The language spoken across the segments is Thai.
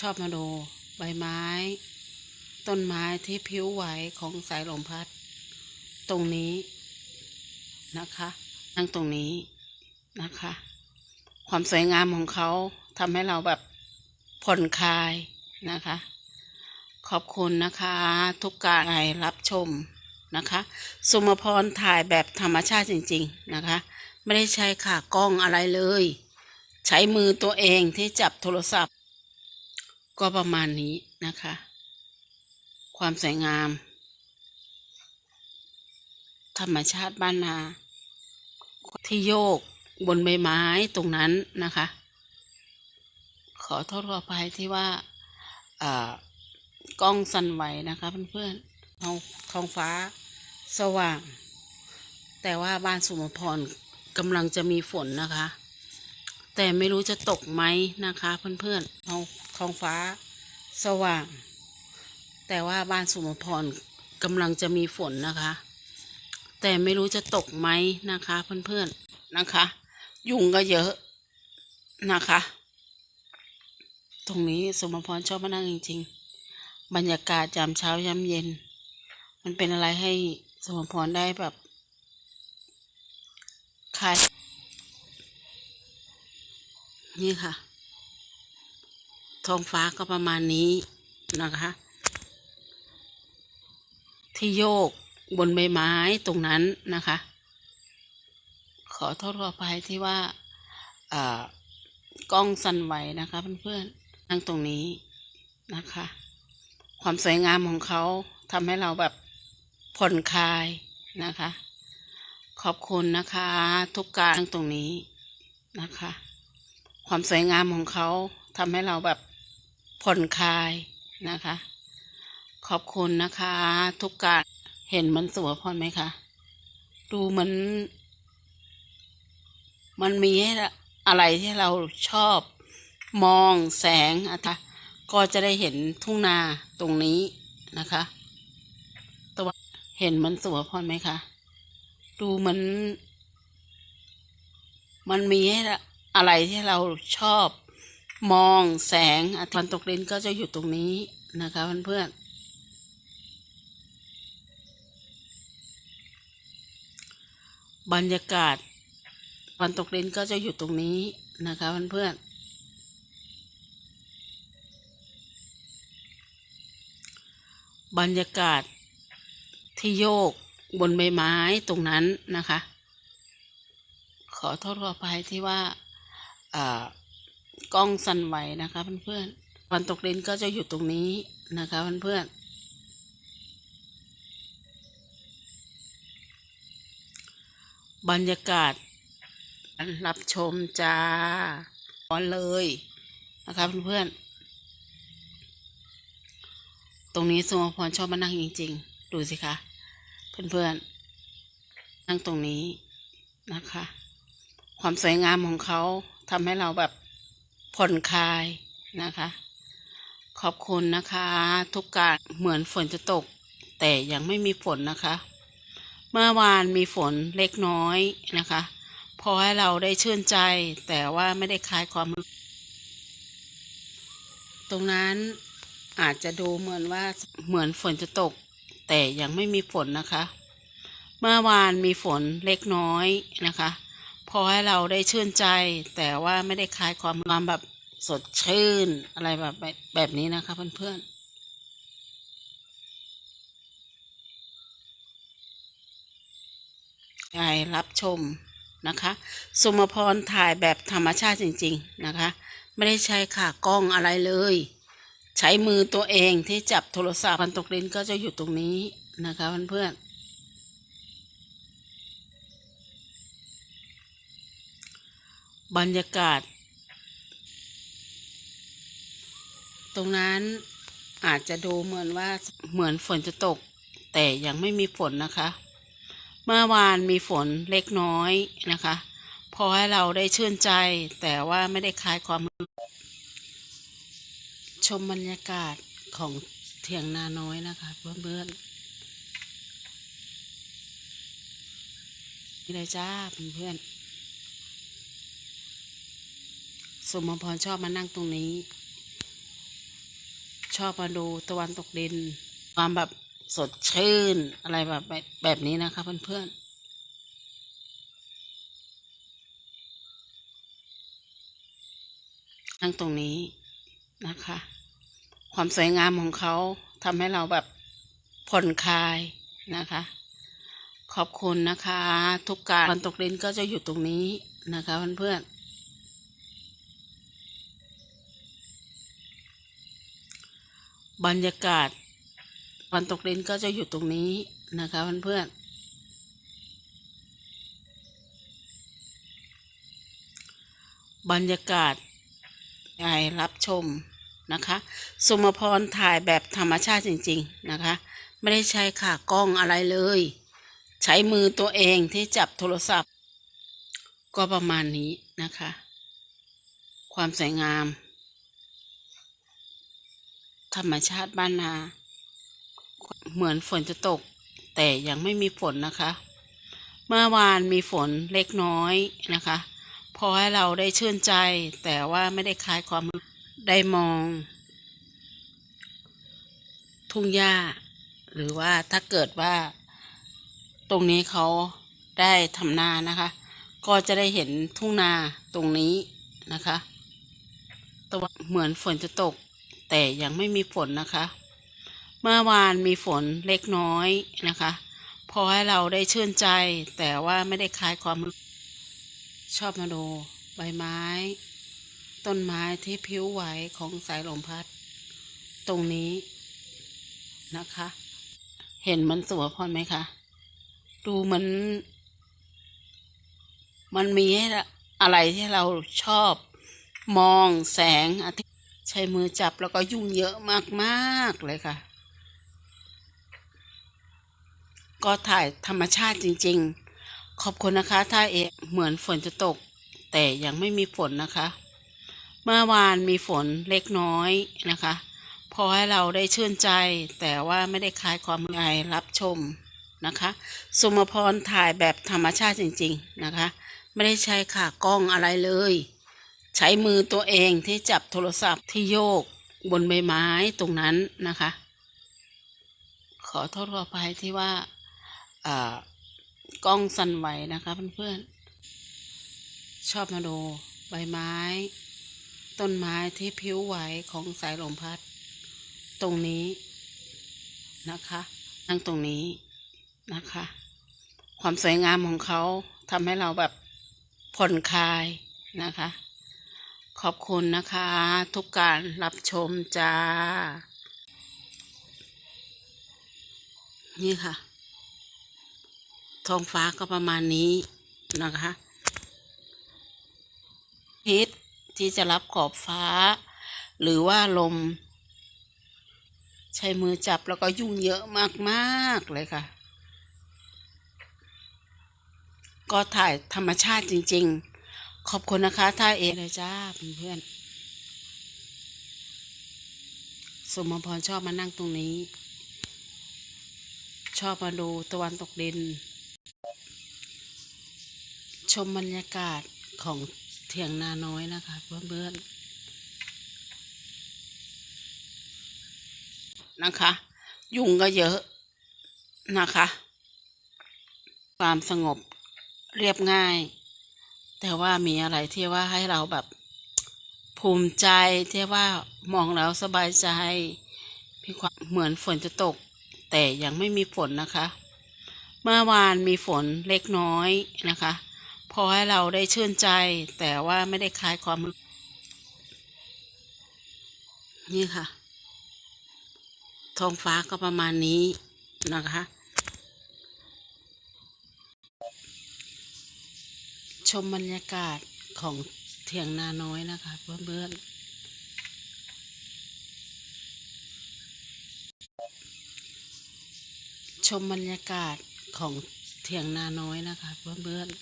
ชอบมาดูใบไม้ ต้นไม้ที่ผิวไหวของสายลมพัด ตรงนี้นะคะนั่งตรงนี้นะคะ ความสวยงามของเขาทำให้เราแบบผ่อนคลายนะคะ ขอบคุณนะคะ ทุกการรับชมนะคะ สุมพรถ่ายแบบธรรมชาติจริง ๆนะคะ ไม่ได้ใช้ขากล้องอะไรเลย ใช้มือตัวเองที่จับโทรศัพท์ ก็ประมาณนี้นะคะ ความสวยงาม ธรรมชาติบ้านนา ที่โยกบนใบไม้ตรงนั้นนะคะ ขอโทษขออภัยที่ว่าอกล้องสั่นไหวนะคะเพื่อนๆท้องท้องฟ้าสว่าง แต่ว่าบ้านสุมพรกำลังจะมีฝนนะคะ แต่ไม่รู้จะตกไหมนะคะเพื่อนๆท้อง ท้องฟ้าสว่าง แต่ว่าบ้านสุมพรกำลังจะมีฝนนะคะ แต่ไม่รู้จะตกไหมนะคะ เพื่อนๆนะคะ ยุงก็เยอะนะคะ ตรงนี้สมพรชอบมานั่งจริง ๆ บรรยากาศยามเช้ายามเย็น มันเป็นอะไรให้สมพรได้แบบคลายนี่ค่ะ ท้องฟ้าก็ประมาณนี้นะคะ ที่โยกบนใบไม้ตรงนั้นนะคะ ขอโทษขออภัยที่ว่าอ่ากล้องสั่นไหวนะคะเพื่อนๆนั่งตรงนี้นะคะ ความสวยงามของเขาทำให้เราแบบผ่อนคลายนะคะ ขอบคุณนะคะ ทุกการนั่งตรงนี้นะคะ ความสวยงามของเขาทำให้เราแบบ ผ่อนคลายนะคะ ขอบคุณนะคะ ทุกการเห็นมันสวยพรไหมคะ ดูเหมัน มันมีให้อะไรที่เราชอบ มองแสงอะคะก็จะได้เห็นทุ่งนาตรงนี้นะคะตัวเห็นมันสวยพรไหมคะดูเหมัน มันมีให้อะไรที่เราชอบ มองแสงอะตอนตกดินก็จะอยู่ตรงนี้นะคะเพื่อนๆบรรยากาศวันตกดินก็จะอยู่ตรงนี้นะคะเพื่อนๆบรรยากาศที่โยกบนใบไม้ตรงนั้นนะคะ ขอโทษขออภัยที่ว่าอ่า กล้องสั่นไหวนะคะเพื่อนๆวันตกดินก็จะอยู่ตรงนี้นะคะเพื่อนๆบรรยากาศรับชมจ้าร้อนเลยนะคะเพื่อนๆตรงนี้สมพรชอบมานั่งจริง ๆ ดูสิคะเพื่อนๆนั่งตรงนี้นะคะ ความสวยงามของเขาทำให้เราแบบ ผ่อนคลายนะคะ ขอบคุณนะคะ ทุกการเหมือนฝนจะตก แต่ยังไม่มีฝนนะคะ เมื่อวานมีฝนเล็กน้อยนะคะพอให้เราได้ชื่นใจแต่ว่าไม่ได้คลายความ ตรงนั้นอาจจะดูเหมือนว่าเหมือนฝนจะตก แต่ยังไม่มีฝนนะคะ เมื่อวานมีฝนเล็กน้อยนะคะ พอให้เราได้ชื่นใจแต่ว่าไม่ได้คลายความความแบบ สดชื่น อะไรแบบแบบนี้นะคะเพื่อนๆยายรับชมนะคะสุมพรถ่ายแบบธรรมชาติจริง ๆนะคะ ไม่ได้ใช้ขากล้องอะไรเลย ใช้มือตัวเองที่จับโทรศัพท์พันตกดินก็จะอยู่ตรงนี้นะคะเพื่อนๆบรรยากาศ ตรงนั้นอาจจะดูเหมือนว่าเหมือนฝนจะตก แต่ยังไม่มีฝนนะคะ เมื่อวานมีฝนเล็กน้อยนะคะ พอให้เราได้ชื่นใจ แต่ว่าไม่ได้คลายความชมบรรยากาศของเถียงนาน้อยนะคะ เพื่อนๆนี่เลยจ้าเพื่อนๆสมพรชอบมานั่งตรงนี้ อบมาดูตะวันตกดิน ความแบบสดชื่นอะไรแบบแบบนี้นะคะเพื่อนๆนั่งตรงนี้นะคะ ความสวยงามของเขาทำให้เราแบบผ่อนคลายนะคะ ขอบคุณนะคะ ทุกการตะวันตกดินก็จะอยู่ตรงนี้นะคะเพื่อนๆ บรรยากาศตะวันตกดินก็จะอยู่ตรงนี้นะคะเพื่อนๆบรรยากาศใหญ่รับชมนะคะสุมพรถ่ายแบบธรรมชาติจริง ๆนะคะ ไม่ได้ใช้ขากล้องอะไรเลย ใช้มือตัวเองที่จับโทรศัพท์ ก็ประมาณนี้นะคะ ความสวยงาม ธรรมชาติบ้านนา เหมือนฝนจะตก แต่ยังไม่มีฝนนะคะ เมื่อวานมีฝนเล็กน้อยนะคะ พอให้เราได้ชื่นใจ แต่ว่าไม่ได้คลายความได้มอง ทุ่งหญ้า หรือว่าถ้าเกิดว่า ตรงนี้เขาได้ทำนานะคะ ก็จะได้เห็นทุ่งนาตรงนี้นะคะตัวาเหมือนฝนจะตก แต่ยังไม่มีฝนนะคะ เมื่อวานมีฝนเล็กน้อยนะคะ พอให้เราได้ชื่นใจ แต่ว่าไม่ได้คลายความชอบมาดูใบไม้ ต้นไม้ที่ผิวไหวของสายลมพัด ตรงนี้นะคะ เห็นมันสวยพอไหมคะ ดูเหมือน มันมีอะไรที่เราชอบ มองแสงอาทิตย์ ใช้มือจับแล้วก็ยุ่งเยอะมากๆเลยค่ะ ก็ถ่ายธรรมชาติจริง ๆ ขอบคุณนะคะถ้าเอะเหมือนฝนจะตก แต่ยังไม่มีฝนนะคะ เมื่อวานมีฝนเล็กน้อยนะคะ พอให้เราได้ชื่นใจ แต่ว่าไม่ได้คลายความใยรับชมนะคะสุมพรถ่ายแบบธรรมชาติจริง ๆนะคะ ไม่ได้ใช้ขากล้องอะไรเลย ใช้มือตัวเองที่จับโทรศัพท์ที่โยกบนใบไม้ตรงนั้นนะคะ ขอโทษขออภัยที่ว่ากล้องสั่นไหวนะคะเพื่อนๆชอบมาดูใบไม้ ต้นไม้ที่ผิวไหวของสายลมพัด ตรงนี้นะคะนั่งตรงนี้นะคะ ความสวยงามของเขาทำให้เราแบบผ่อนคลายนะคะ ขอบคุณนะคะ ทุกการรับชมจ้า นี่ค่ะ ท้องฟ้าก็ประมาณนี้นะคะฮิตที่จะรับขอบฟ้า หรือว่าลม ใช้มือจับแล้วก็ยุ่งเยอะมากๆเลยค่ะ ก็ถ่ายธรรมชาติจริง ๆ ขอบคุณนะคะท่าเอเลยจ้าเพื่อนๆสมพรชอบมานั่งตรงนี้ ชอบมาดูตะวันตกดิน ชมบรรยากาศของเถียงนาน้อยนะคะ เพื่อนๆนะคะ ยุงก็เยอะนะคะ ความสงบเรียบง่าย แต่ว่ามีอะไรที่ว่าให้เราแบบภูมิใจที่ว่ามองแล้วสบายใจมีความเหมือนฝนจะตก แต่ยังไม่มีฝนนะคะ เมื่อวานมีฝนเล็กน้อยนะคะ พอให้เราได้ชื่นใจ แต่ว่าไม่ได้คลายความนี่ค่ะท้องฟ้าก็ประมาณนี้นะคะ ชมบรรยากาศของเถียงนาน้อยนะคะเพื่อนๆชมบรรยากาศของเถียงนาน้อยนะคะเพื่อนๆ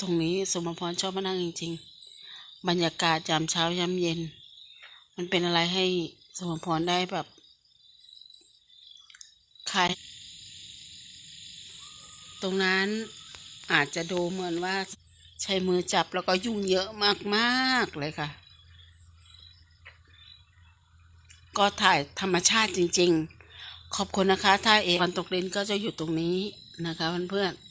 ตรงนี้สมพรชอบมานั่งจริง ๆ บรรยากาศยามเช้ายามเย็น มันเป็นอะไรให้สมพรได้แบบคลาย ตรงนั้นอาจจะดูเหมือนว่าใช้มือจับแล้วก็ยุ่งเยอะมากๆเลยค่ะ ก็ถ่ายธรรมชาติจริง ๆ ขอบคุณนะคะ ถ้าเอวันตกเรนก็จะอยู่ตรงนี้นะคะเพื่อนๆ